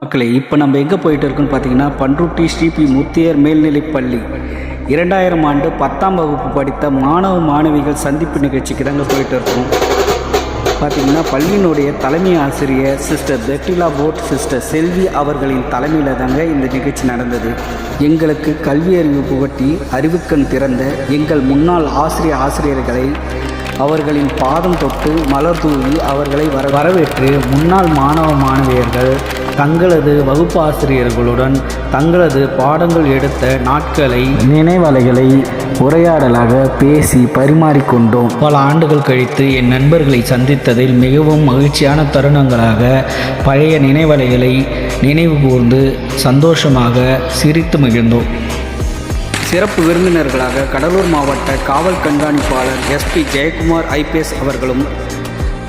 மக்களே இப்போ நம்ம எங்கே போயிட்டு இருக்கோம்னு பார்த்தீங்கன்னா பன்ருட்டி ஸ்ரீபி முத்தியர் மேல்நிலைப்பள்ளி இரண்டாயிரம் ஆண்டு பத்தாம் வகுப்பு படித்த மாணவ மாணவிகள் சந்திப்பு நிகழ்ச்சிக்கு தாங்க போயிட்டு இருக்கோம். பார்த்தீங்கன்னா பள்ளியினுடைய தலைமை ஆசிரியர் சிஸ்டர் பெட்டிலா போட் சிஸ்டர் செல்வி அவர்களின் தலைமையில் தாங்க இந்த நிகழ்ச்சி நடந்தது. எங்களுக்கு கல்வி அறிவு புகட்டி அறிவுக்கண் திறந்த எங்கள் முன்னாள் ஆசிரிய ஆசிரியர்களை அவர்களின் பாதம் தொட்டு மலர் தூவி அவர்களை வர வரவேற்று முன்னாள் மாணவ மாணவியர்கள் தங்களது வகுப்பாசிரியர்களுடன் தங்களது பாடங்கள் எடுத்த நாட்களை நினைவலைகளை உரையாடலாக பேசி பரிமாறிக்கொண்டோம். பல ஆண்டுகள் கழித்து என் நண்பர்களை சந்தித்ததில் மிகவும் மகிழ்ச்சியான தருணங்களாக பழைய நினைவலைகளை நினைவு கூர்ந்து சந்தோஷமாக சிரித்து மகிழ்ந்தோம். சிறப்பு விருந்தினர்களாக கடலூர் மாவட்ட காவல் கண்காணிப்பாளர் எஸ்பி ஜெயக்குமார் ஐபிஎஸ் அவர்களும்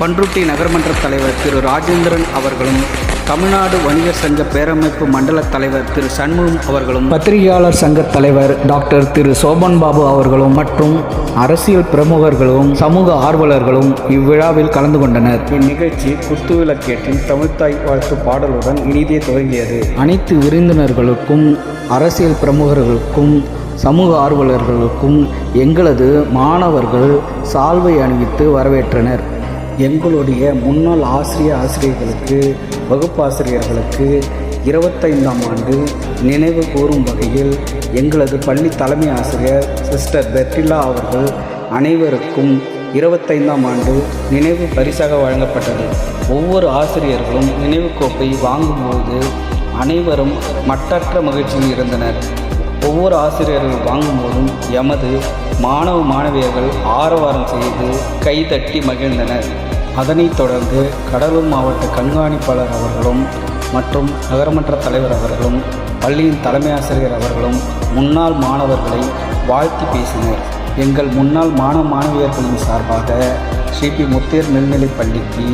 பன்ருட்டி நகர்மன்ற தலைவர் திரு ராஜேந்திரன் அவர்களும் தமிழ்நாடு வணிகர் சங்க பேரமைப்பு மண்டல தலைவர் திரு சண்முகம் அவர்களும் பத்திரிகையாளர் சங்க தலைவர் டாக்டர் திரு சோபன் பாபு அவர்களும் மற்றும் அரசியல் பிரமுகர்களும் சமூக ஆர்வலர்களும் இவ்விழாவில் கலந்து கொண்டனர். இந்நிகழ்ச்சி குத்துவிளக்கேற்றின் தமிழ்த்தாய் வாழ்த்து பாடலுடன் இனிதே துவங்கியது. அனைத்து விருந்தினர்களுக்கும் அரசியல் பிரமுகர்களுக்கும் சமூக ஆர்வலர்களுக்கும் எங்களது மாணவர்கள் சால்வை அணிவித்து வரவேற்றனர். எங்களுடைய முன்னாள் ஆசிரிய ஆசிரியர்களுக்கு வகுப்பாசிரியர்களுக்கு இருபத்தைந்தாம் ஆண்டு நினைவு கூறும் வகையில் எங்களது பள்ளி தலைமை ஆசிரியர் சிஸ்டர் பெர்டிலா அவர்கள் அனைவருக்கும் இருபத்தைந்தாம் ஆண்டு நினைவு பரிசாக வழங்கப்பட்டது. ஒவ்வொரு ஆசிரியர்களும் நினைவு கோப்பை வாங்கும்போது அனைவரும் மட்டற்ற மகிழ்ச்சியில் இருந்தனர். ஒவ்வொரு ஆசிரியர்கள் வாங்கும்போதும் எமது மாணவ மாணவியர்கள் ஆரவாரம் செய்து கைதட்டி மகிழ்ந்தனர். அதனைத் தொடர்ந்து கடலூர் மாவட்ட கண்காணிப்பாளர் அவர்களும் மற்றும் நகரமன்ற தலைவர் அவர்களும் பள்ளியின் தலைமை ஆசிரியர் அவர்களும் முன்னாள் மாணவர்களை வாழ்த்தி பேசினர். எங்கள் முன்னாள் மாணவ மாணவியர்களின் சார்பாக ஸ்ரீபி முத்தேர் மேல்நிலைப் பள்ளிக்கு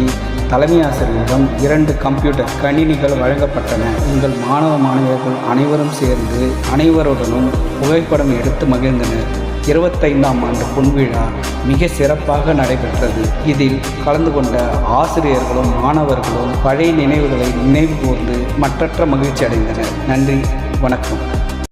தலைமை ஆசிரியரிடம் இரண்டு கம்ப்யூட்டர் கணினிகள் வழங்கப்பட்டன. எங்கள் மாணவ மாணவியர்கள் அனைவரும் சேர்ந்து அனைவருடனும் புகைப்படம் எடுத்து மகிழ்ந்தனர். இருபத்தைந்தாம் ஆண்டு பொன்விழா மிக சிறப்பாக நடைபெற்றது. இதில் கலந்து கொண்ட ஆசிரியர்களும் மாணவர்களும் பழைய நினைவுகளை நினைவு கூர்ந்து மற்றற்ற மகிழ்ச்சி அடைந்தனர் நன்றி வணக்கம்.